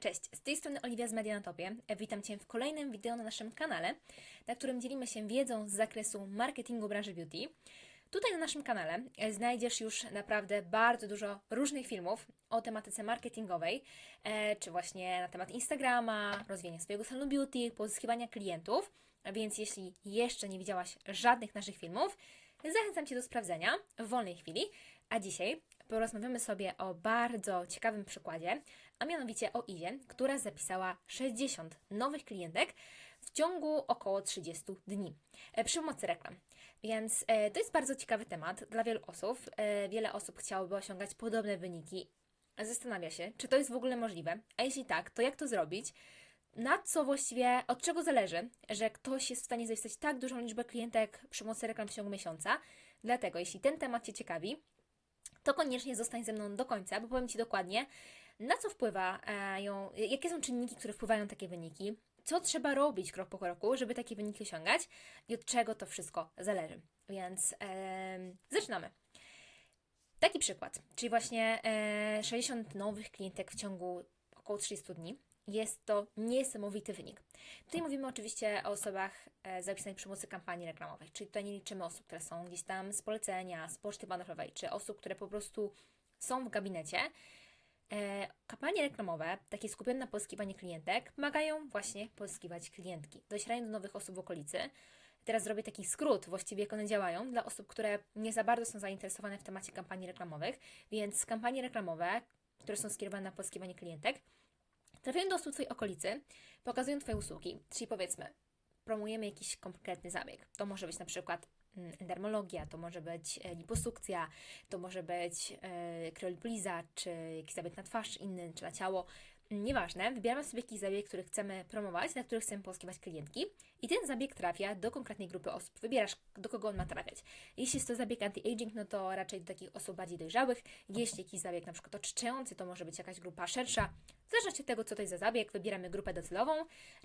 Cześć, z tej strony Oliwia z Media na Topie. Witam Cię w kolejnym wideo na naszym kanale, na którym dzielimy się wiedzą z zakresu marketingu branży beauty. Tutaj na naszym kanale znajdziesz już naprawdę bardzo dużo różnych filmów o tematyce marketingowej, e, czy właśnie na temat Instagrama, rozwijania swojego salonu beauty, pozyskiwania klientów. Więc jeśli jeszcze nie widziałaś żadnych naszych filmów, zachęcam Cię do sprawdzenia w wolnej chwili. A dzisiaj porozmawiamy sobie o bardzo ciekawym przykładzie, a mianowicie o Izie, która zapisała 60 nowych klientek w ciągu około 30 dni e, przy pomocy reklam. Więc e, to jest bardzo ciekawy temat dla wielu osób. E, wiele osób chciałoby osiągać podobne wyniki. Zastanawia się, czy to jest w ogóle możliwe, a jeśli tak, to jak to zrobić? Na co właściwie, od czego zależy, że ktoś jest w stanie zapisać tak dużą liczbę klientek przy pomocy reklam w ciągu miesiąca? Dlatego, jeśli ten temat Cię ciekawi, to koniecznie zostań ze mną do końca, bo powiem Ci dokładnie, na co wpływają, jakie są czynniki, które wpływają na takie wyniki, co trzeba robić krok po kroku, żeby takie wyniki osiągać i od czego to wszystko zależy. Więc zaczynamy. Taki przykład, czyli właśnie e, 60 nowych klientek w ciągu około 30 dni. Jest to niesamowity wynik. Tutaj mówimy oczywiście o osobach e, zapisanych przy pomocy kampanii reklamowej, czyli tutaj nie liczymy osób, które są gdzieś tam z polecenia, z poczty bankowej, czy osób, które po prostu są w gabinecie. E, kampanie reklamowe, takie skupione na pozyskiwaniu klientek, pomagają właśnie pozyskiwać klientki. Docierają do nowych osób w okolicy. Teraz zrobię taki skrót, właściwie jak one działają, dla osób, które nie za bardzo są zainteresowane w temacie kampanii reklamowych, więc kampanie reklamowe, które są skierowane na pozyskiwanie klientek, trafiają do osób w Twojej okolicy, pokazują Twoje usługi, czyli powiedzmy, promujemy jakiś konkretny zabieg. To może być na przykład endermologia, to może być e, liposukcja, to może być e, kryolipoliza, czy jakiś zabieg na twarz inny, czy na ciało. Mm, Nieważne, wybieramy sobie jakiś zabieg, który chcemy promować, na który chcemy pozyskiwać klientki i ten zabieg trafia do konkretnej grupy osób. Wybierasz, do kogo on ma trafiać. Jeśli jest to zabieg anti-aging, no to raczej do takich osób bardziej dojrzałych. Jeśli jakiś zabieg na przykład oczyszczający, to może być jakaś grupa szersza. W zależności od tego, co to jest za zabieg, wybieramy grupę docelową.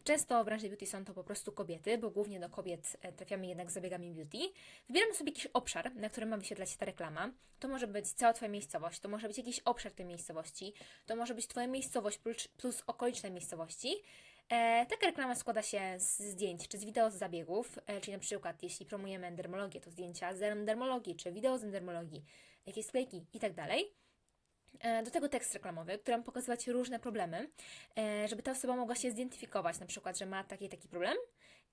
Często w branży beauty są to po prostu kobiety, bo głównie do kobiet e, trafiamy jednak z zabiegami beauty. Wybieramy sobie jakiś obszar, na którym ma wyświetlać się ta reklama. To może być cała Twoja miejscowość, to może być jakiś obszar tej miejscowości, to może być Twoja miejscowość plus, plus okoliczne miejscowości. E, taka reklama składa się z zdjęć, czy z wideo z zabiegów, e, czyli na przykład jeśli promujemy endermologię, to zdjęcia z endermologii, czy wideo z endermologii, jakieś sklejki i tak. E, Do tego tekst reklamowy, który ma pokazywać różne problemy, żeby ta osoba mogła się zidentyfikować, na przykład, że ma taki taki problem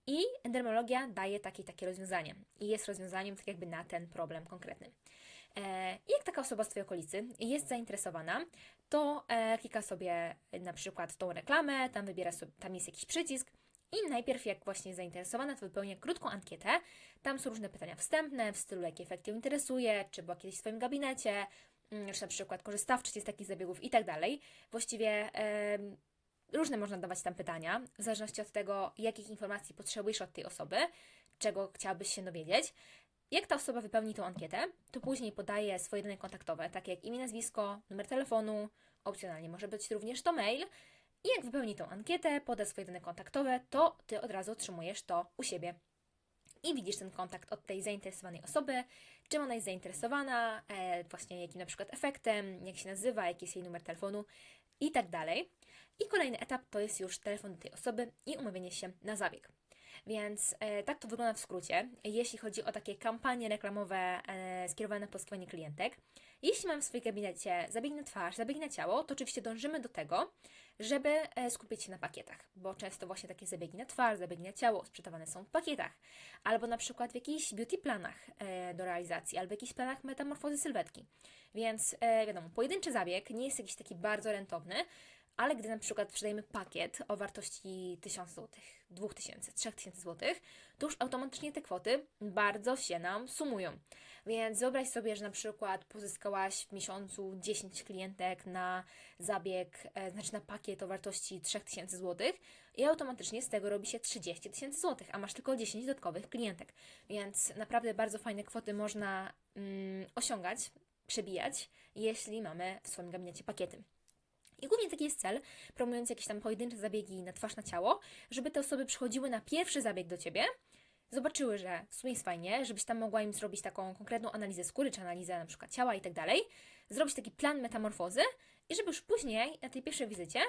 i endermologia daje takie takie rozwiązanie i jest rozwiązaniem tak jakby na ten problem konkretny. E, jak taka osoba z Twojej okolicy jest zainteresowana, to e, klika sobie na przykład tą reklamę, tam wybiera sobie, tam jest jakiś przycisk i najpierw jak właśnie jest zainteresowana, to wypełnia krótką ankietę. Tam są różne pytania wstępne w stylu, jaki efekt ją interesuje, czy była kiedyś w Twoim gabinecie, mm, czy na przykład korzysta wcześniej z takich zabiegów i tak dalej. Właściwie różne można dawać tam pytania, w zależności od tego, jakich informacji potrzebujesz od tej osoby, czego chciałabyś się dowiedzieć. Jak ta osoba wypełni tą ankietę, to później podaje swoje dane kontaktowe, takie jak imię, nazwisko, numer telefonu, opcjonalnie może być również to mail. I jak wypełni tą ankietę, poda swoje dane kontaktowe, to Ty od razu otrzymujesz to u siebie. I widzisz ten kontakt od tej zainteresowanej osoby, czym ona jest zainteresowana, e, właśnie jakim na przykład efektem, jak się nazywa, jaki jest jej numer telefonu i tak dalej. I kolejny etap to jest już telefon do tej osoby i umówienie się na zabieg. Więc e, tak to wygląda w skrócie, jeśli chodzi o takie kampanie reklamowe e, skierowane na pozyskiwanie klientek. Jeśli mamy w swoim gabinecie zabieg na twarz, zabieg na ciało, to oczywiście dążymy do tego, żeby e, skupić się na pakietach, bo często właśnie takie zabiegi na twarz, zabiegi na ciało sprzedawane są w pakietach, albo na przykład w jakichś beauty planach do realizacji, albo w jakichś planach metamorfozy sylwetki. Więc wiadomo, pojedynczy zabieg nie jest jakiś taki bardzo rentowny, ale gdy na przykład sprzedajemy pakiet o wartości 1000 zł, 2000, 3000 zł, to już automatycznie te kwoty bardzo się nam sumują. Więc wyobraź sobie, że na przykład pozyskałaś w miesiącu 10 klientek na zabieg, e, znaczy na pakiet o wartości 3000 zł i automatycznie z tego robi się 30 tysięcy złotych, a masz tylko 10 dodatkowych klientek. Więc naprawdę bardzo fajne kwoty można mm, osiągać, przebijać, jeśli mamy w swoim gabinecie pakiety. I głównie taki jest cel, promując jakieś tam pojedyncze zabiegi na twarz, na ciało, żeby te osoby przychodziły na pierwszy zabieg do Ciebie, zobaczyły, że w sumie jest fajnie, żebyś tam mogła im zrobić taką konkretną analizę skóry, czy analizę na przykład ciała i tak dalej, zrobić taki plan metamorfozy i żeby już później na tej pierwszej wizycie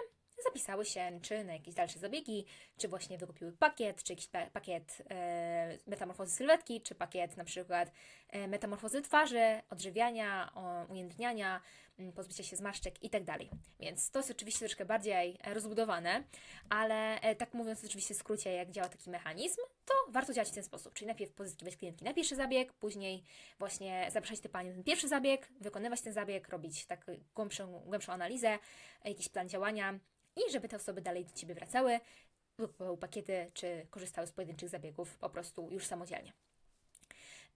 zapisały się czy na jakieś dalsze zabiegi, czy właśnie wykupiły pakiet, czy jakiś pa- pakiet e, metamorfozy sylwetki, czy pakiet na przykład e, metamorfozy twarzy, odżywiania, o, ujędrniania, m, pozbycia się zmarszczek i tak dalej. Więc to jest oczywiście troszkę bardziej e, rozbudowane, ale e, tak mówiąc oczywiście w skrócie, jak działa taki mechanizm, to warto działać w ten sposób. Czyli najpierw pozyskiwać klientki na pierwszy zabieg, później właśnie zapraszać te panie na ten pierwszy zabieg, wykonywać ten zabieg, robić tak głębszą, głębszą analizę, e, jakiś plan działania i żeby te osoby dalej do Ciebie wracały, kupowały pakiety, czy korzystały z pojedynczych zabiegów po prostu już samodzielnie.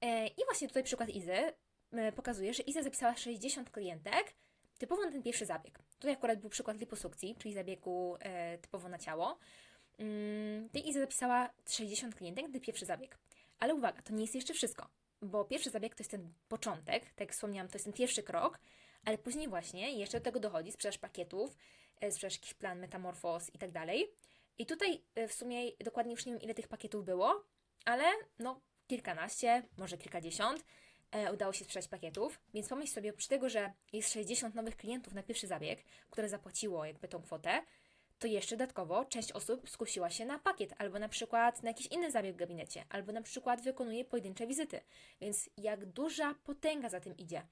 E, I właśnie tutaj przykład Izy e, pokazuje, że Iza zapisała 60 klientek typowo na ten pierwszy zabieg. Tutaj akurat był przykład liposukcji, czyli zabiegu e, typowo na ciało. Mm, Tej Iza zapisała 60 klientek na pierwszy zabieg. Ale uwaga, to nie jest jeszcze wszystko, bo pierwszy zabieg to jest ten początek, tak jak wspomniałam, to jest ten pierwszy krok, ale później właśnie jeszcze do tego dochodzi sprzedaż pakietów, sprzedaż jakiś plan metamorfoz i tak dalej. I tutaj e, w sumie dokładnie już nie wiem ile tych pakietów było, ale no kilkanaście, może kilkadziesiąt e, udało się sprzedać pakietów, więc pomyśl sobie, oprócz tego, że jest 60 nowych klientów na pierwszy zabieg, które zapłaciło jakby tą kwotę, to jeszcze dodatkowo część osób skusiła się na pakiet, albo na przykład na jakiś inny zabieg w gabinecie, albo na przykład wykonuje pojedyncze wizyty. Więc jak duża potęga za tym idzie.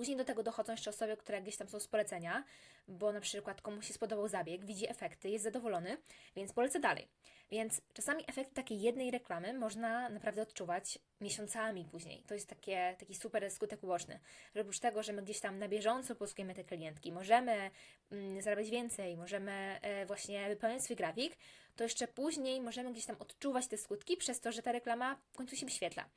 Później do tego dochodzą jeszcze osoby, które gdzieś tam są z polecenia, bo na przykład komuś się spodobał zabieg, widzi efekty, jest zadowolony, więc polecę dalej. Więc czasami efekt takiej jednej reklamy można naprawdę odczuwać miesiącami później. To jest takie, taki super skutek uboczny. Oprócz tego, że my gdzieś tam na bieżąco pozyskujemy te klientki, możemy mm, zarabiać więcej, możemy e, właśnie wypełniać swój grafik, to jeszcze później możemy gdzieś tam odczuwać te skutki przez to, że ta reklama w końcu się wyświetla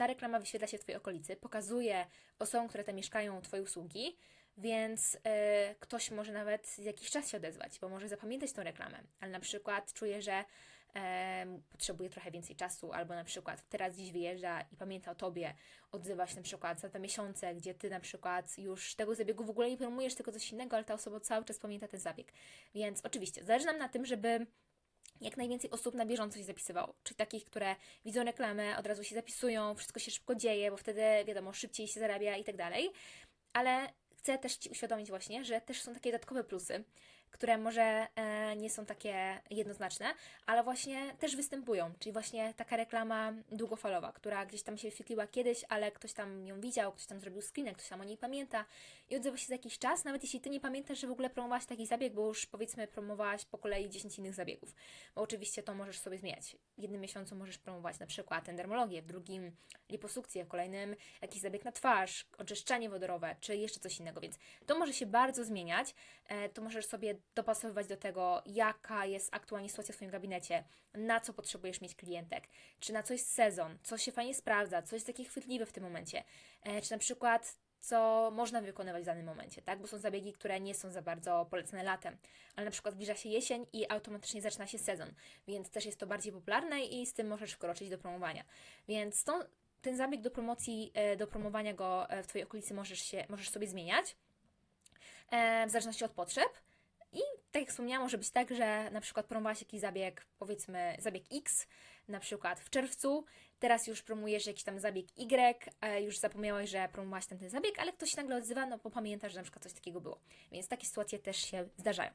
ta reklama wyświetla się w Twojej okolicy, pokazuje osobom, które tam mieszkają, Twoje usługi, więc e, ktoś może nawet jakiś czas się odezwać, bo może zapamiętać tą reklamę, ale na przykład czuje, że potrzebuje trochę więcej czasu, albo na przykład teraz gdzieś wyjeżdża i pamięta o Tobie, odzywa się na przykład za dwa miesiące, gdzie Ty na przykład już tego zabiegu w ogóle nie promujesz, tylko coś innego, ale ta osoba cały czas pamięta ten zabieg. Więc oczywiście, zależy nam na tym, żeby jak najwięcej osób na bieżąco się zapisywało. Czyli takich, które widzą reklamę, od razu się zapisują, wszystko się szybko dzieje, bo wtedy wiadomo, szybciej się zarabia i tak dalej. Ale chcę też Ci uświadomić właśnie, że też są takie dodatkowe plusy, które może e, nie są takie jednoznaczne, ale właśnie też występują. Czyli właśnie taka reklama długofalowa, która gdzieś tam się wyświetliła kiedyś, ale ktoś tam ją widział, ktoś tam zrobił screen, ktoś tam o niej pamięta i odzywa się za jakiś czas, nawet jeśli Ty nie pamiętasz, że w ogóle promowałaś taki zabieg, bo już powiedzmy promowałaś po kolei 10 innych zabiegów. Bo oczywiście to możesz sobie zmieniać. W jednym miesiącu możesz promować na przykład endermologię, w drugim liposukcję, w kolejnym jakiś zabieg na twarz, oczyszczanie wodorowe, czy jeszcze coś innego, więc to może się bardzo zmieniać. E, to możesz sobie dopasowywać do tego, jaka jest aktualnie sytuacja w Twoim gabinecie, na co potrzebujesz mieć klientek, czy na co jest sezon, co się fajnie sprawdza, co jest takie chwytliwe w tym momencie, e, czy na przykład co można wykonywać w danym momencie, tak? Bo są zabiegi, które nie są za bardzo polecane latem, ale na przykład zbliża się jesień i automatycznie zaczyna się sezon, więc też jest to bardziej popularne i z tym możesz wkroczyć do promowania. Więc ten zabieg do promocji, e, do promowania go e, w Twojej okolicy możesz, się, możesz sobie zmieniać w zależności od potrzeb. Tak jak wspomniałam, może być tak, że na przykład promowałaś jakiś zabieg, powiedzmy zabieg X, na przykład w czerwcu, teraz już promujesz jakiś tam zabieg Y, już zapomniałaś, że promowałaś ten, ten zabieg, ale ktoś się nagle odzywa, no bo pamiętasz, że na przykład coś takiego było. Więc takie sytuacje też się zdarzają.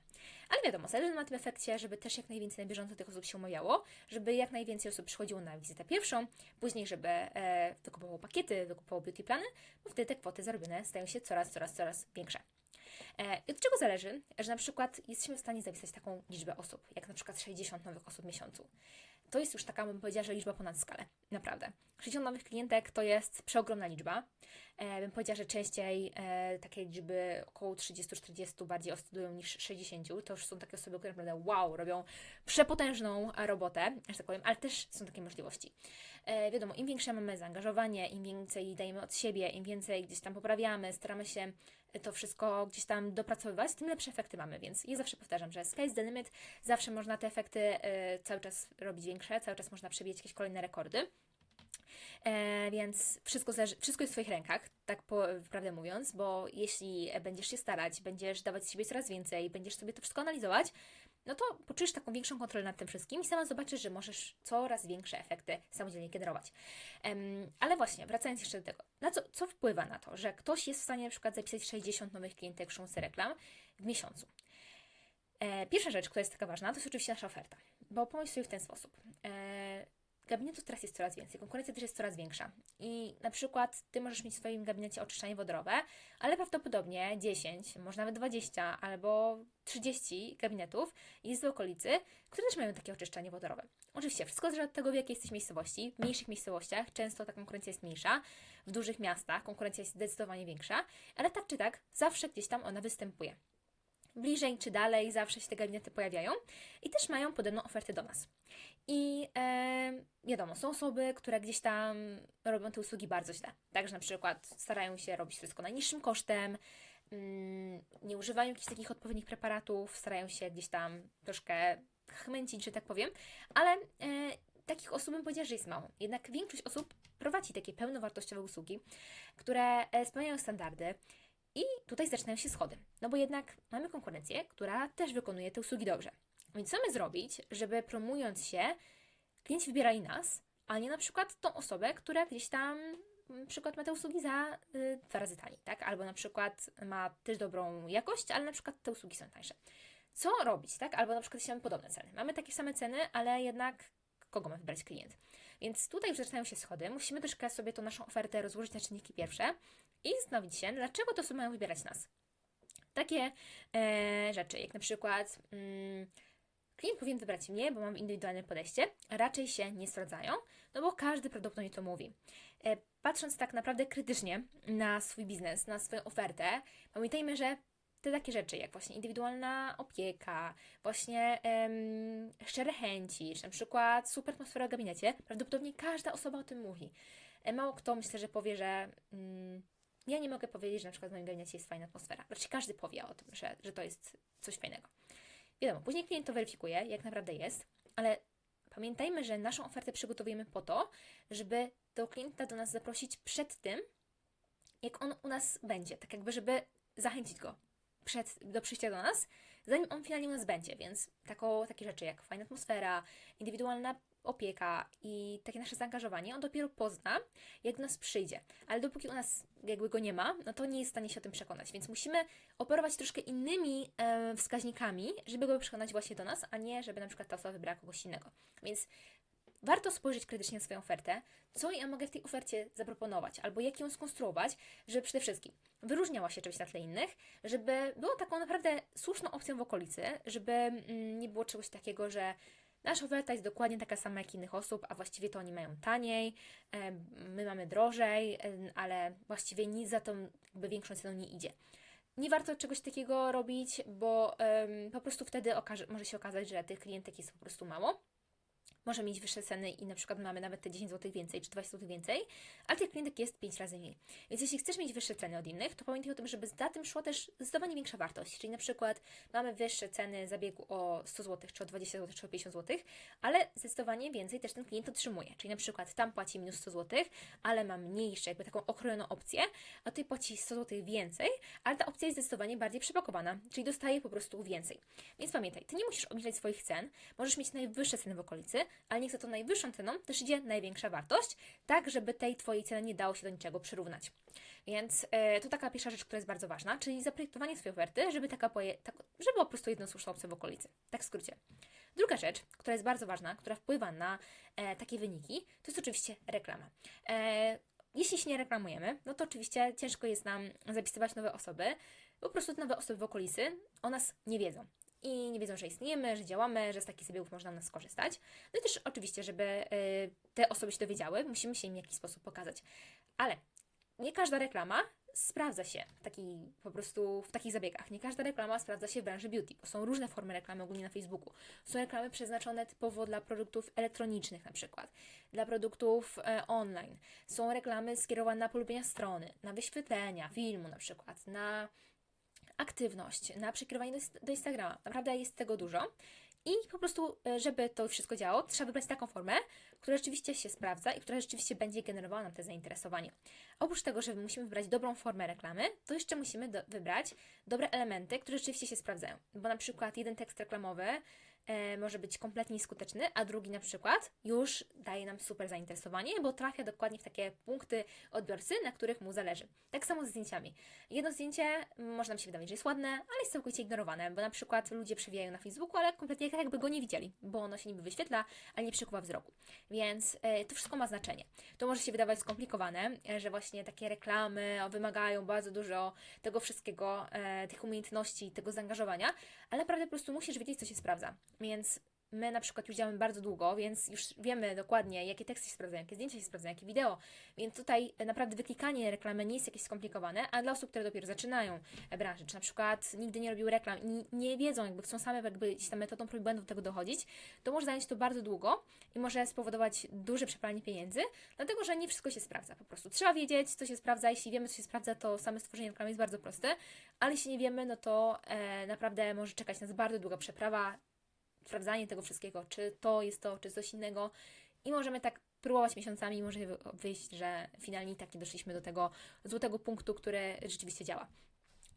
Ale wiadomo, zależy na tym efekcie, żeby też jak najwięcej na bieżąco tych osób się umawiało, żeby jak najwięcej osób przychodziło na wizytę pierwszą, później, żeby e, wykupowało pakiety, wykupowało beauty plany, bo wtedy te kwoty zarobione stają się coraz, coraz, coraz większe. E, I od czego zależy, że na przykład jesteśmy w stanie zapisać taką liczbę osób, jak na przykład 60 nowych osób w miesiącu. To jest już taka, bym powiedziała, że liczba ponad skalę. Naprawdę. 60 nowych klientek to jest przeogromna liczba. E, bym powiedziała, że częściej e, takie liczby około 30-40 bardziej oscylują niż 60. To już są takie osoby, które naprawdę wow, robią przepotężną robotę, że tak powiem, ale też są takie możliwości. E, wiadomo, im większe mamy zaangażowanie, im więcej dajemy od siebie, im więcej gdzieś tam poprawiamy, staramy się to wszystko gdzieś tam dopracowywać, tym lepsze efekty mamy. Więc ja zawsze powtarzam, że sky's the limit, zawsze można te efekty e, cały czas robić większe, cały czas można przebijać jakieś kolejne rekordy. E, więc wszystko, zależy, wszystko jest w Twoich rękach, tak po, prawdę mówiąc, bo jeśli będziesz się starać, będziesz dawać z siebie coraz więcej, będziesz sobie to wszystko analizować, no to poczujesz taką większą kontrolę nad tym wszystkim i sama zobaczysz, że możesz coraz większe efekty samodzielnie generować. Em, ale właśnie, wracając jeszcze do tego, na co, co wpływa na to, że ktoś jest w stanie na przykład zapisać 60 nowych klientek w szumce reklam w miesiącu? E, pierwsza rzecz, która jest taka ważna, to jest oczywiście nasza oferta. Bo pomyśl sobie w ten sposób. E, gabinetów teraz jest coraz więcej, konkurencja też jest coraz większa. I na przykład Ty możesz mieć w swoim gabinecie oczyszczanie wodorowe, ale prawdopodobnie 10, może nawet 20 albo 30 gabinetów jest w okolicy, które też mają takie oczyszczanie wodorowe. Oczywiście wszystko zależy od tego, w jakiej jesteś miejscowości. W mniejszych miejscowościach często ta konkurencja jest mniejsza, w dużych miastach konkurencja jest zdecydowanie większa, ale tak czy tak zawsze gdzieś tam ona występuje bliżej czy dalej, zawsze się te gabinety pojawiają i też mają podobną ofertę do nas. I e, wiadomo, są osoby, które gdzieś tam robią te usługi bardzo źle. Także na przykład starają się robić wszystko najniższym kosztem, mm, nie używają jakichś takich odpowiednich preparatów, starają się gdzieś tam troszkę chmęcić, że tak powiem, ale e, takich osób bym powiedziała, że jest mało. Jednak większość osób prowadzi takie pełnowartościowe usługi, które e, spełniają standardy, i tutaj zaczynają się schody. No bo jednak mamy konkurencję, która też wykonuje te usługi dobrze. Więc co my zrobić, żeby promując się, klienci wybierali nas, a nie na przykład tą osobę, która gdzieś tam na przykład ma te usługi za y, dwa razy taniej, tak? Albo na przykład ma też dobrą jakość, ale na przykład te usługi są tańsze. Co robić, tak? Albo na przykład mamy podobne ceny. Mamy takie same ceny, ale jednak kogo ma wybrać klient? Więc tutaj zaczynają się schody. Musimy troszkę sobie tą naszą ofertę rozłożyć na czynniki pierwsze i zastanowić się, dlaczego to osoby mają wybierać nas. Takie e, rzeczy, jak na przykład mm, klient powinien wybrać mnie, bo mam indywidualne podejście, raczej się nie sprawdzają, no bo każdy prawdopodobnie to mówi. E, patrząc tak naprawdę krytycznie na swój biznes, na swoją ofertę, pamiętajmy, że te takie rzeczy, jak właśnie indywidualna opieka, właśnie em, szczere chęci, czy na przykład super atmosfera w gabinecie, prawdopodobnie każda osoba o tym mówi. E, mało kto myślę, że powie, że mm, ja nie mogę powiedzieć, że na przykład w moim gabinecie jest fajna atmosfera. Raczej każdy powie o tym, że, że to jest coś fajnego. Wiadomo, później klient to weryfikuje, jak naprawdę jest, ale pamiętajmy, że naszą ofertę przygotowujemy po to, żeby do klienta do nas zaprosić przed tym, jak on u nas będzie, tak jakby, żeby zachęcić go przed, do przyjścia do nas, zanim on finalnie u nas będzie, więc tako, takie rzeczy jak fajna atmosfera, indywidualna opieka i takie nasze zaangażowanie, on dopiero pozna, jak do nas przyjdzie. Ale dopóki u nas jakby go nie ma, no to nie jest w stanie się o tym przekonać. Więc musimy operować troszkę innymi e, wskaźnikami, żeby go przekonać właśnie do nas, a nie, żeby na przykład ta osoba wybrała kogoś innego. Więc warto spojrzeć krytycznie na swoją ofertę, co ja mogę w tej ofercie zaproponować, albo jak ją skonstruować, żeby przede wszystkim wyróżniała się czymś na tle innych, żeby była taką naprawdę słuszną opcją w okolicy, żeby mm, nie było czegoś takiego, że Nasza oferta jest dokładnie taka sama jak innych osób, a właściwie to oni mają taniej, my mamy drożej, ale właściwie nic za tą jakby większą ceną nie idzie. Nie warto czegoś takiego robić, bo po prostu wtedy może się okazać, że tych klientek jest po prostu mało może mieć wyższe ceny i na przykład mamy nawet te 10 zł więcej czy 20 zł więcej, ale tych klientek jest 5 razy mniej. Więc jeśli chcesz mieć wyższe ceny od innych, to pamiętaj o tym, żeby za tym szła też zdecydowanie większa wartość. Czyli na przykład mamy wyższe ceny zabiegu o 100 zł, czy o 20 zł, czy o 50 zł, ale zdecydowanie więcej też ten klient otrzymuje. Czyli na przykład tam płaci minus 100 zł, ale ma mniejsze, jakby taką okrojoną opcję, a tutaj płaci 100 zł więcej, ale ta opcja jest zdecydowanie bardziej przepakowana, czyli dostaje po prostu więcej. Więc pamiętaj, ty nie musisz obniżać swoich cen, możesz mieć najwyższe ceny w okolicy, ale niech za tą najwyższą ceną też idzie największa wartość, tak żeby tej Twojej ceny nie dało się do niczego przyrównać. Więc e, to taka pierwsza rzecz, która jest bardzo ważna, czyli zaprojektowanie swojej oferty, żeby taka poje, tak, żeby po prostu jedną słuszną opcją w okolicy. Tak w skrócie. Druga rzecz, która jest bardzo ważna, która wpływa na e, takie wyniki, to jest oczywiście reklama. E, jeśli się nie reklamujemy, no to oczywiście ciężko jest nam zapisywać nowe osoby. Po prostu nowe osoby w okolicy o nas nie wiedzą i nie wiedzą, że istniejemy, że działamy, że z takich zabiegów można nas skorzystać. No i też oczywiście, żeby y, te osoby się dowiedziały, musimy się im w jakiś sposób pokazać. Ale nie każda reklama sprawdza się taki, po prostu w takich zabiegach. Nie każda reklama sprawdza się w branży beauty, bo są różne formy reklamy ogólnie na Facebooku. Są reklamy przeznaczone typowo dla produktów elektronicznych na przykład, dla produktów e, online. Są reklamy skierowane na polubienia strony, na wyświetlenia filmu na przykład, na aktywność, na przekierowanie do, do Instagrama. Naprawdę jest tego dużo. I po prostu, e, żeby to wszystko działało, trzeba wybrać taką formę, która rzeczywiście się sprawdza i która rzeczywiście będzie generowała nam te zainteresowanie. Oprócz tego, że musimy wybrać dobrą formę reklamy, to jeszcze musimy do, wybrać dobre elementy, które rzeczywiście się sprawdzają. Bo na przykład jeden tekst reklamowy e, może być kompletnie skuteczny, a drugi na przykład już daje nam super zainteresowanie, bo trafia dokładnie w takie punkty odbiorcy, na których mu zależy. Tak samo z zdjęciami. Jedno zdjęcie może nam się wydawać, że jest ładne, ale jest całkowicie ignorowane, bo na przykład ludzie przewijają na Facebooku, ale kompletnie tak jakby go nie widzieli, bo ono się niby wyświetla, ale nie przykuwa wzroku. Więc e, to wszystko ma znaczenie. To może się wydawać skomplikowane, e, że właśnie takie reklamy wymagają bardzo dużo tego wszystkiego, e, tych umiejętności, tego zaangażowania, ale naprawdę po prostu musisz wiedzieć, co się sprawdza. Więc my na przykład już działamy bardzo długo, więc już wiemy dokładnie, jakie teksty się sprawdzają, jakie zdjęcia się sprawdzają, jakie wideo. Więc tutaj e, naprawdę wyklikanie reklamy nie jest jakieś skomplikowane, a dla osób, które dopiero zaczynają e, branżę, czy na przykład nigdy nie robiły reklam i nie wiedzą, jakby chcą same jakby gdzieś tam metodą prób błędów do tego dochodzić, to może zająć to bardzo długo i może spowodować duże przepalanie pieniędzy, dlatego że nie wszystko się sprawdza po prostu. Trzeba wiedzieć, co się sprawdza. Jeśli wiemy, co się sprawdza, to same stworzenie reklamy jest bardzo proste, ale jeśli nie wiemy, no to e, naprawdę może czekać nas bardzo długa przeprawa, sprawdzanie tego wszystkiego, czy to jest to, czy coś innego. I możemy tak próbować miesiącami może wy- wyjść, że finalnie tak nie doszliśmy do tego złotego punktu, który rzeczywiście działa.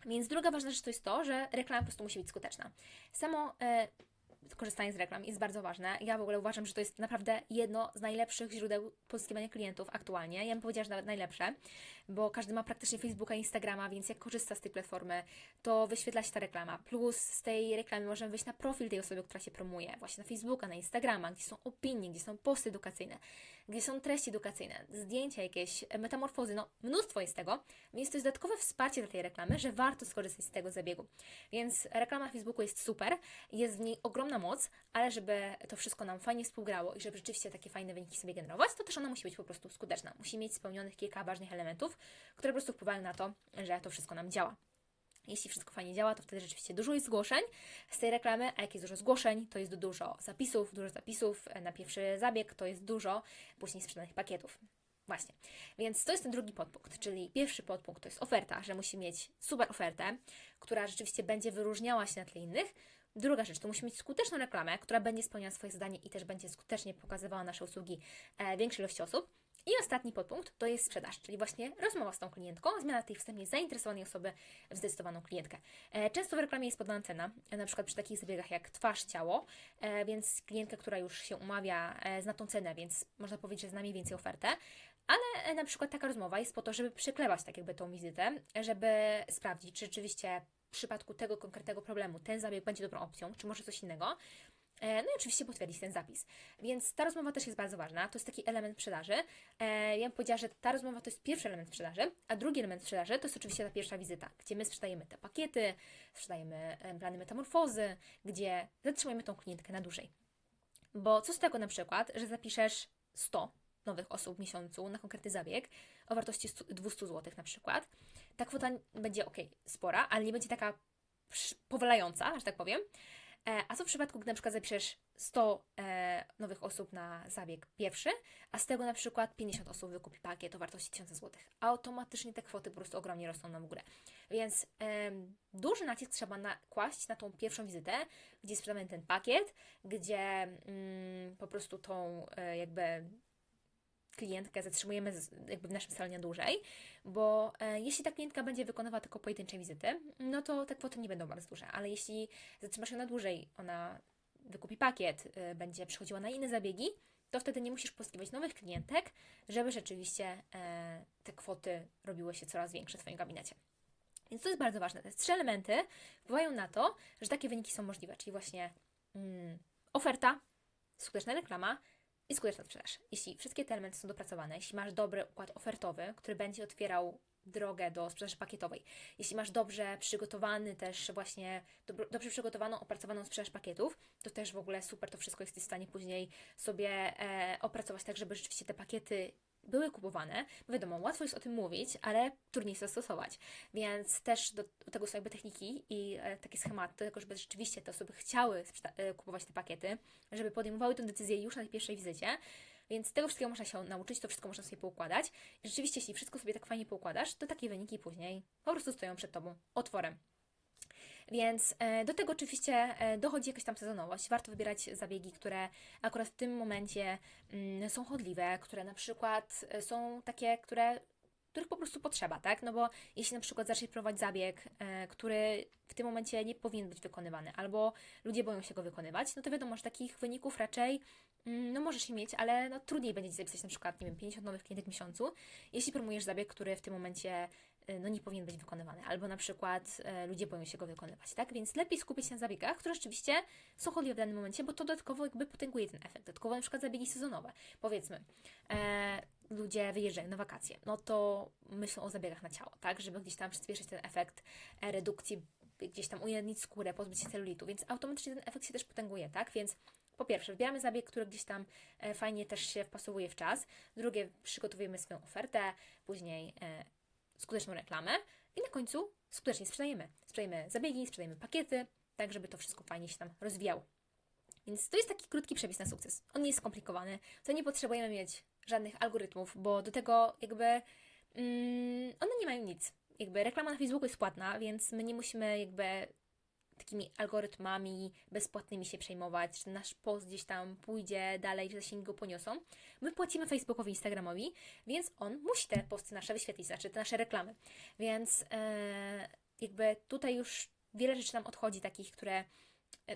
Więc druga ważna rzecz to jest to, że reklama po prostu musi być skuteczna. Samo e, korzystanie z reklam jest bardzo ważne. Ja w ogóle uważam, że to jest naprawdę jedno z najlepszych źródeł pozyskiwania klientów aktualnie. Ja bym powiedziała, że nawet najlepsze, bo każdy ma praktycznie Facebooka, Instagrama, więc jak korzysta z tej platformy, to wyświetla się ta reklama. Plus z tej reklamy możemy wejść na profil tej osoby, która się promuje, właśnie na Facebooka, na Instagrama, gdzie są opinie, gdzie są posty edukacyjne, gdzie są treści edukacyjne, zdjęcia jakieś, metamorfozy, no mnóstwo jest tego, więc to jest dodatkowe wsparcie dla tej reklamy, że warto skorzystać z tego zabiegu. Więc reklama na Facebooku jest super, jest w niej ogromna moc, ale żeby to wszystko nam fajnie współgrało i żeby rzeczywiście takie fajne wyniki sobie generować, to też ona musi być po prostu skuteczna. Musi mieć spełnionych kilka ważnych elementów, które po prostu wpływają na to, że to wszystko nam działa. Jeśli wszystko fajnie działa, to wtedy rzeczywiście dużo jest zgłoszeń z tej reklamy, a jak jest dużo zgłoszeń, to jest dużo zapisów, dużo zapisów na pierwszy zabieg, to jest dużo później sprzedanych pakietów. Właśnie. Więc to jest ten drugi podpunkt, czyli pierwszy podpunkt to jest oferta, że musi mieć super ofertę, która rzeczywiście będzie wyróżniała się na tle innych. Druga rzecz, to musi mieć skuteczną reklamę, która będzie spełniała swoje zadanie i też będzie skutecznie pokazywała nasze usługi e, większej ilości osób. I ostatni podpunkt to jest sprzedaż, czyli właśnie rozmowa z tą klientką, zmiana tej wstępnie zainteresowanej osoby w zdecydowaną klientkę. E, Często w reklamie jest podana cena, e, na przykład przy takich zabiegach jak twarz, ciało, więc klientka, która już się umawia, zna tą cenę, więc można powiedzieć, że zna mniej więcej ofertę. Ale na przykład taka rozmowa jest po to, żeby przyklewać tak jakby tą wizytę, żeby sprawdzić, czy rzeczywiście w przypadku tego konkretnego problemu ten zabieg będzie dobrą opcją, czy może coś innego. E, No i oczywiście potwierdzić ten zapis. Więc ta rozmowa też jest bardzo ważna. To jest taki element sprzedaży. E, Ja bym powiedziała, że ta rozmowa to jest pierwszy element sprzedaży, a drugi element sprzedaży to jest oczywiście ta pierwsza wizyta, gdzie my sprzedajemy te pakiety, sprzedajemy e, plany metamorfozy, gdzie zatrzymujemy tą klientkę na dłużej. Bo co z tego na przykład, że zapiszesz 100 nowych osób w miesiącu na konkretny zabieg o wartości 100 200 zł na przykład. Ta kwota będzie ok, spora, ale nie będzie taka powalająca, że tak powiem. E, A co w przypadku, gdy na przykład zapiszesz 100 e, nowych osób na zabieg pierwszy, a z tego na przykład 50 osób wykupi pakiet o wartości 1000 zł? Automatycznie te kwoty po prostu ogromnie rosną na górę. Więc duży nacisk trzeba nakłaść na tą pierwszą wizytę, gdzie sprzedamy ten pakiet, gdzie mm, po prostu tą e, jakby klientkę zatrzymujemy jakby w naszym salonie dłużej, bo e, jeśli ta klientka będzie wykonywała tylko pojedyncze wizyty, no to te kwoty nie będą bardzo duże, ale jeśli zatrzymasz ją na dłużej, ona wykupi pakiet, e, będzie przychodziła na inne zabiegi, to wtedy nie musisz pozyskiwać nowych klientek, żeby rzeczywiście e, te kwoty robiły się coraz większe w Twoim gabinecie. Więc to jest bardzo ważne. Te trzy elementy wpływają na to, że takie wyniki są możliwe, czyli właśnie mm, oferta, skuteczna reklama i skuteczna sprzedaż. Jeśli wszystkie te elementy są dopracowane, jeśli masz dobry układ ofertowy, który będzie otwierał drogę do sprzedaży pakietowej, jeśli masz dobrze przygotowany też właśnie, dobrze przygotowaną, opracowaną sprzedaż pakietów, to też w ogóle super to wszystko jesteś w stanie później sobie e, opracować tak, żeby rzeczywiście te pakiety były kupowane. Bo wiadomo, łatwo jest o tym mówić, ale trudniej jest zastosować. Więc też do, tego są jakby techniki i e, takie schematy, tego, żeby rzeczywiście te osoby chciały e, kupować te pakiety, żeby podejmowały tę decyzję już na tej pierwszej wizycie. Więc tego wszystkiego można się nauczyć, to wszystko można sobie poukładać. I rzeczywiście, jeśli wszystko sobie tak fajnie poukładasz, to takie wyniki później po prostu stoją przed Tobą otworem. Więc e, do tego oczywiście e, dochodzi jakaś tam sezonowość. Warto wybierać zabiegi, które akurat w tym momencie mm, są chodliwe, które na przykład e, są takie, które których po prostu potrzeba, tak? No bo jeśli na przykład zaczniesz prowadzić zabieg, który w tym momencie nie powinien być wykonywany, albo ludzie boją się go wykonywać, no to wiadomo, że takich wyników raczej mm, no możesz je mieć, ale no trudniej będzie Ci zapisać na przykład, nie wiem, 50 nowych klientek w miesiącu, jeśli promujesz zabieg, który w tym momencie no nie powinien być wykonywany, albo na przykład e, ludzie boją się go wykonywać, tak? Więc lepiej skupić się na zabiegach, które rzeczywiście są chodliwe w danym momencie, bo to dodatkowo jakby potęguje ten efekt. Dodatkowo na przykład zabiegi sezonowe. Powiedzmy, e, ludzie wyjeżdżają na wakacje, no to myślą o zabiegach na ciało, tak? Żeby gdzieś tam przyspieszyć ten efekt e, redukcji, gdzieś tam ujędnić skórę, pozbyć się celulitu, więc automatycznie ten efekt się też potęguje, tak? Więc po pierwsze, wybieramy zabieg, który gdzieś tam e, fajnie też się wpasowuje w czas. Drugie, przygotowujemy swoją ofertę, później e, skuteczną reklamę i na końcu skutecznie sprzedajemy. Sprzedajemy zabiegi, sprzedajemy pakiety, tak żeby to wszystko fajnie się tam rozwijało. Więc to jest taki krótki przepis na sukces. On nie jest skomplikowany, to nie potrzebujemy mieć żadnych algorytmów, bo do tego jakby mm, one nie mają nic. Jakby reklama na Facebooku jest płatna, więc my nie musimy jakby takimi algorytmami bezpłatnymi się przejmować, nasz post gdzieś tam pójdzie dalej, że zasięgi go poniosą. My płacimy Facebookowi, Instagramowi, więc on musi te posty nasze wyświetlić, znaczy te nasze reklamy. Więc e, jakby tutaj już wiele rzeczy nam odchodzi, takich, które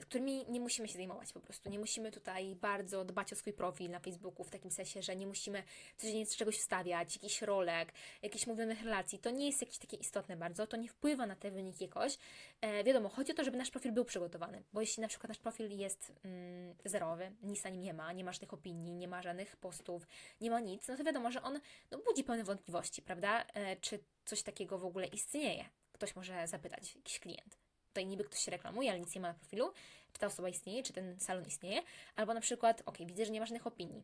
którymi nie musimy się zajmować po prostu. Nie musimy tutaj bardzo dbać o swój profil na Facebooku, w takim sensie, że nie musimy codziennie czegoś wstawiać, jakiś rolek, jakichś mówionych relacji. To nie jest jakieś takie istotne bardzo, to nie wpływa na te wyniki jakoś. E, wiadomo, chodzi o to, żeby nasz profil był przygotowany, bo jeśli na przykład nasz profil jest mm, zerowy, nic na nim nie ma, nie ma żadnych opinii, nie ma żadnych postów, nie ma nic, no to wiadomo, że on no, budzi pełne wątpliwości, prawda? E, czy coś takiego w ogóle istnieje? Ktoś może zapytać, jakiś klient tutaj niby ktoś się reklamuje, ale nic nie ma na profilu, czy ta osoba istnieje, czy ten salon istnieje, albo na przykład, ok, widzę, że nie ma żadnych opinii.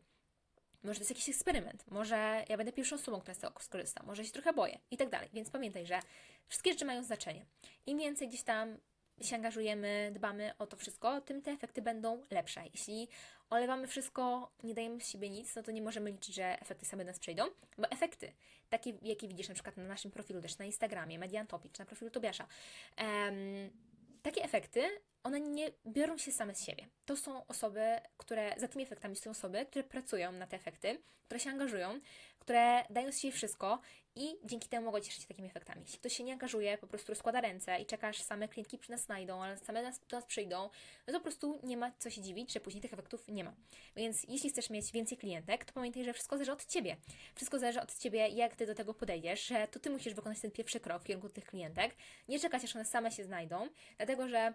Może to jest jakiś eksperyment, może ja będę pierwszą osobą, która z tego skorzysta, może się trochę boję i tak dalej. Więc pamiętaj, że wszystkie rzeczy mają znaczenie. Im więcej gdzieś tam się angażujemy, dbamy o to wszystko, tym te efekty będą lepsze. Jeśli olewamy wszystko, nie dajemy z siebie nic, no to nie możemy liczyć, że efekty same do nas przyjdą, bo efekty, takie jakie widzisz na przykład na naszym profilu, też na Instagramie, Mediantopii, czy na profilu Tobiasza, takie efekty, one nie biorą się same z siebie. To są osoby, które, za tymi efektami są osoby, które pracują na te efekty, które się angażują, które dają z siebie wszystko i dzięki temu mogą cieszyć się takimi efektami. Jeśli ktoś się nie angażuje, po prostu rozkłada ręce i czekasz, same klientki przy nas znajdą, ale same nas, do nas przyjdą, no to po prostu nie ma co się dziwić, że później tych efektów nie ma. Więc jeśli chcesz mieć więcej klientek, to pamiętaj, że wszystko zależy od Ciebie. Wszystko zależy od Ciebie, jak Ty do tego podejdziesz, że to Ty musisz wykonać ten pierwszy krok w kierunku tych klientek, nie czekać, aż one same się znajdą, dlatego że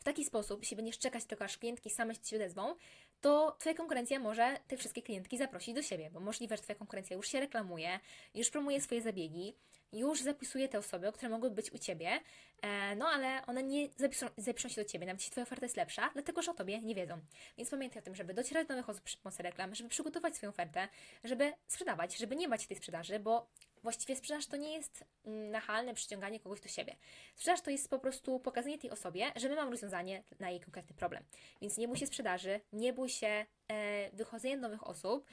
w taki sposób, jeśli będziesz czekać tylko aż klientki same się odezwą, to Twoja konkurencja może te wszystkie klientki zaprosić do siebie, bo możliwe, że Twoja konkurencja już się reklamuje, już promuje swoje zabiegi, już zapisuje te osoby, które mogły być u Ciebie, e, no ale one nie zapiszą, zapiszą się do Ciebie, nawet jeśli Twoja oferta jest lepsza, dlatego że o Tobie nie wiedzą. Więc pamiętaj o tym, żeby docierać do nowych osób przy pomocy reklam, żeby przygotować swoją ofertę, żeby sprzedawać, żeby nie bać tej sprzedaży, bo właściwie sprzedaż to nie jest mm, nachalne przyciąganie kogoś do siebie. Sprzedaż to jest po prostu pokazanie tej osobie, że my mamy rozwiązanie na jej konkretny problem. Więc nie bój się sprzedaży, nie bój się e, wychodzenia nowych osób,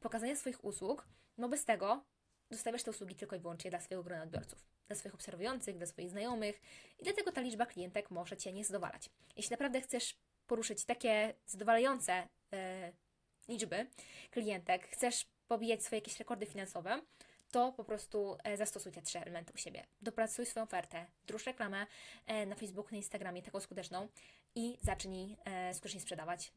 pokazania swoich usług, no bez tego dostawiasz te usługi tylko i wyłącznie dla swojego grona odbiorców, dla swoich obserwujących, dla swoich znajomych i dlatego ta liczba klientek może Cię nie zadowalać. Jeśli naprawdę chcesz poruszyć takie zadowalające e, liczby klientek, chcesz pobijać swoje jakieś rekordy finansowe, to po prostu e, zastosuj te trzy elementy u siebie. Dopracuj swoją ofertę, druż reklamę e, na Facebooku, na Instagramie, taką skuteczną i zacznij e, skutecznie sprzedawać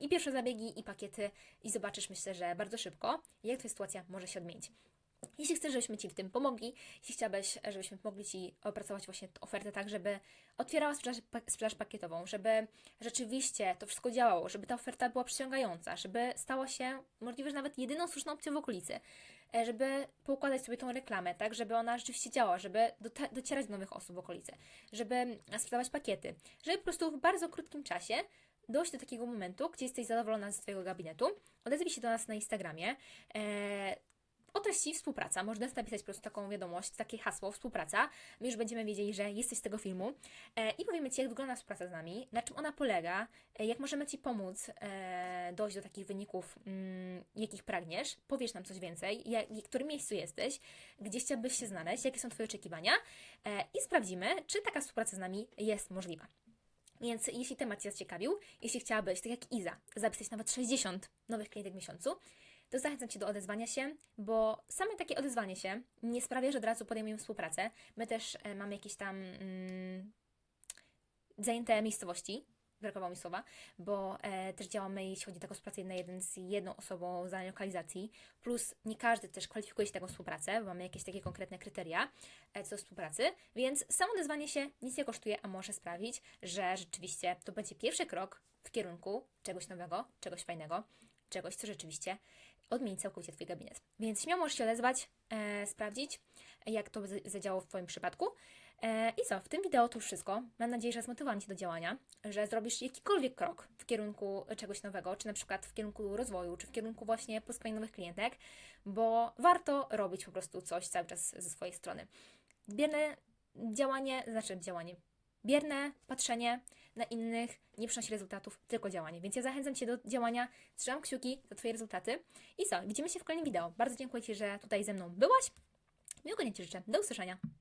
i pierwsze zabiegi, i pakiety i zobaczysz, myślę, że bardzo szybko, jak Twoja sytuacja może się odmienić. Jeśli chcesz, żebyśmy Ci w tym pomogli, jeśli chciałabyś, żebyśmy mogli Ci opracować właśnie tę ofertę tak, żeby otwierała sprzedaż, sprzedaż pakietową, żeby rzeczywiście to wszystko działało, żeby ta oferta była przyciągająca, żeby stała się możliwe, że nawet jedyną słuszną opcją w okolicy, żeby poukładać sobie tą reklamę, tak, żeby ona rzeczywiście działała, żeby docierać do nowych osób w okolicy, żeby sprzedawać pakiety, żeby po prostu w bardzo krótkim czasie dojść do takiego momentu, gdzie jesteś zadowolona ze swojego gabinetu, odezwij się do nas na Instagramie, e, o treści współpraca. Można napisać po prostu taką wiadomość, takie hasło współpraca. My już będziemy wiedzieli, że jesteś z tego filmu e, i powiemy Ci, jak wygląda współpraca z nami, na czym ona polega, e, jak możemy Ci pomóc e, dojść do takich wyników, mm, jakich pragniesz. Powiesz nam coś więcej, jak, w którym miejscu jesteś, gdzie chciałbyś się znaleźć, jakie są Twoje oczekiwania i sprawdzimy, czy taka współpraca z nami jest możliwa. Więc jeśli temat Cię zaciekawił, jeśli chciałabyś, tak jak Iza, zapisać nawet 60 nowych klientek w miesiącu, to zachęcam Cię do odezwania się, bo same takie odezwanie się nie sprawia, że od razu podejmujemy współpracę. My też e, mamy jakieś tam mm, zajęte miejscowości, brakowało mi słowa, bo e, też działamy, jeśli chodzi o taką współpracę na jeden z jedną osobą z lokalizacji, plus nie każdy też kwalifikuje się taką współpracę, bo mamy jakieś takie konkretne kryteria e, co do współpracy, więc samo odezwanie się nic nie kosztuje, a może sprawić, że rzeczywiście to będzie pierwszy krok w kierunku czegoś nowego, czegoś fajnego, czegoś, co rzeczywiście odmieni całkowicie Twój gabinet. Więc śmiało możesz się odezwać, e, sprawdzić, jak to zadziałało w Twoim przypadku. E, I co, w tym wideo to już wszystko. Mam nadzieję, że zmotywowałam Cię do działania, że zrobisz jakikolwiek krok w kierunku czegoś nowego, czy na przykład w kierunku rozwoju, czy w kierunku właśnie pozyskania nowych klientek, bo warto robić po prostu coś cały czas ze swojej strony. Bierne działanie, znaczy działanie, bierne patrzenie na innych nie przynosi rezultatów, tylko działanie. Więc ja zachęcam Cię do działania, trzymam kciuki za Twoje rezultaty. I co, widzimy się w kolejnym wideo. Bardzo dziękuję Ci, że tutaj ze mną byłaś. Miłego dnia Ci życzę. Do usłyszenia.